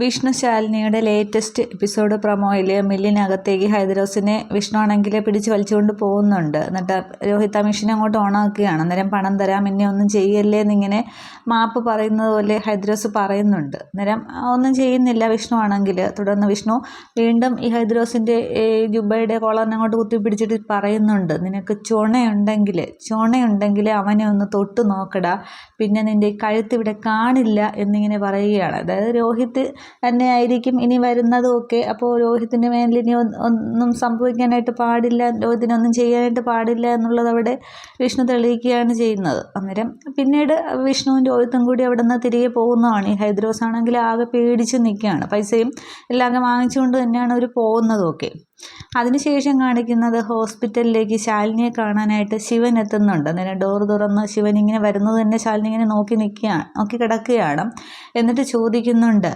വിഷ്ണുശാലിനിയുടെ latest episode പ്രൊമോയിൽ മില്ലിനകത്തേക്ക് ഹൈദരോസിനെ വിഷ്ണു ആണെങ്കിൽ പിടിച്ച് വലിച്ചുകൊണ്ട് പോകുന്നുണ്ട്. എന്നിട്ട് രോഹിത് മെഷീൻ അങ്ങോട്ട് ഓണാക്കുകയാണ് അന്നേരം പണം തരാം എന്നെ ഒന്നും ചെയ്യല്ലേ എന്നിങ്ങനെ മാപ്പ് പറയുന്നത് പോലെ ഹൈദരോസ് പറയുന്നുണ്ട്. അന്നേരം ഒന്നും ചെയ്യുന്നില്ല വിഷ്ണു ആണെങ്കിൽ തുടർന്ന് വിഷ്ണു വീണ്ടും ഈ ഹൈദരോസിന്റെ ജുബയുടെ കോളറിനെ അങ്ങോട്ട് കുത്തി പിടിച്ചിട്ട് പറയുന്നുണ്ട്. നിനക്ക് ചുണയുണ്ടെങ്കിൽ ചുണയുണ്ടെങ്കിൽ അവനെ ഒന്ന് തൊട്ട് നോക്കടാ. പിന്നെ നിന്റെ കഴുത്തിവിടെ കാണില്ല എന്നിങ്ങനെ പറയുകയാണ്. അതായത് രോഹിത് തന്നെയായിരിക്കും ഇനി വരുന്നതും ഒക്കെ. അപ്പോൾ രോഹിത്തിന് മേലിൽ ഇനി ഒന്നും സംഭവിക്കാനായിട്ട് പാടില്ല രോഹിത്തിനൊന്നും ചെയ്യാനായിട്ട് പാടില്ല എന്നുള്ളത് അവിടെ വിഷ്ണു തെളിയിക്കുകയാണ് ചെയ്യുന്നത് അന്നേരം. പിന്നീട് വിഷ്ണുവും രോഹിത്തും കൂടി അവിടെ നിന്ന് തിരികെ പോകുന്നതാണ്. ഈ ഹൈദ്രോസ് ആണെങ്കിൽ ആകെ പേടിച്ച് നിൽക്കുകയാണ്. പൈസയും എല്ലാം വാങ്ങിച്ചുകൊണ്ട് തന്നെയാണ് അവർ പോകുന്നതും ഒക്കെ അതിനുശേഷം കാണിക്കുന്നത് ഹോസ്പിറ്റലിലേക്ക് ശാലിനിയെ കാണാനായിട്ട് ശിവൻ എത്തുന്നുണ്ട്. നേരെ ഡോർ തുറന്ന് ശിവൻ ഇങ്ങനെ വരുന്നത് തന്നെ ശാലിനി ഇങ്ങനെ നോക്കി നിൽക്കുകയാണ് നോക്കി കിടക്കുകയാണ്. എന്നിട്ട് ചോദിക്കുന്നുണ്ട്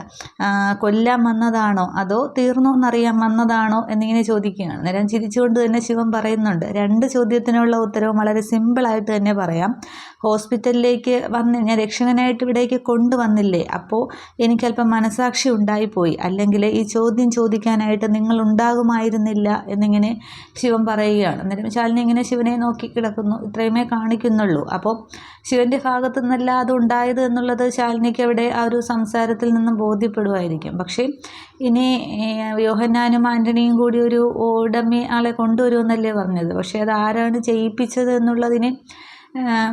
കൊല്ലാൻ വന്നതാണോ? അതോ തീർന്നു എന്നറിയാൻ വന്നതാണോ? എന്നിങ്ങനെ ചോദിക്കുകയാണ്. അന്നേരം ചിരിച്ചുകൊണ്ട് തന്നെ ശിവൻ പറയുന്നുണ്ട് രണ്ട് ചോദ്യത്തിനുള്ള ഉത്തരവും വളരെ സിമ്പിളായിട്ട് തന്നെ പറയാം. ഹോസ്പിറ്റലിലേക്ക് വന്ന് ഞാൻ രക്ഷകനായിട്ട് ഇവിടേക്ക് കൊണ്ടുവന്നില്ലേ? അപ്പോൾ എനിക്കല്പം മനസാക്ഷി ഉണ്ടായിപ്പോയി. അല്ലെങ്കിൽ ഈ ചോദ്യം ചോദിക്കാനായിട്ട് നിങ്ങൾ ഉണ്ടാകുമായിരുന്നില്ല എന്നിങ്ങനെ ശിവൻ പറയുകയാണ്. അന്നേരം ശാലിനി ഇങ്ങനെ ശിവനെ നോക്കി കിടക്കുന്നു. ഇത്രയുമേ കാണിക്കുന്നുള്ളൂ. അപ്പോൾ ശിവന്റെ ഭാഗത്തു നിന്നല്ല അത് ഉണ്ടായത് എന്നുള്ളത് ശാലിനിക്ക് അവിടെ ആ ഒരു സംസാരത്തിൽ നിന്നും ബോധ്യപ്പെടുമായിരിക്കും പക്ഷേ ഇനി യോഹന്നാനും ആന്റണിയും കൂടി ഒരു ഓടമ്മി ആളെ കൊണ്ടുവരുമെന്നല്ലേ പറഞ്ഞത്. പക്ഷേ അത് ആരാണ് ചെയ്യിപ്പിച്ചത് എന്നുള്ളതിന്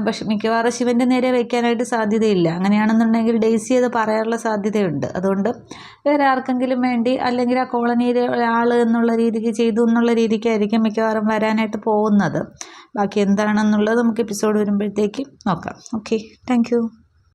പക്ഷെ മിക്കവാറും ശിവന്റെ നേരെ വയ്ക്കാനായിട്ട് സാധ്യതയില്ല. അങ്ങനെയാണെന്നുണ്ടെങ്കിൽ ഡേസി അത് പറയാനുള്ള സാധ്യതയുണ്ട്. അതുകൊണ്ട് വേറെ ആർക്കെങ്കിലും വേണ്ടി അല്ലെങ്കിൽ ആ കോളനിയിലെ ഒരാൾ എന്നുള്ള രീതിക്ക് ചെയ്തു എന്നുള്ള രീതിക്കായിരിക്കും മിക്കവാറും വരാനായിട്ട് പോകുന്നത്. ബാക്കി എന്താണെന്നുള്ളത് നമുക്ക് എപ്പിസോഡ് വരുമ്പോഴത്തേക്ക് നോക്കാം. ഓക്കെ. താങ്ക്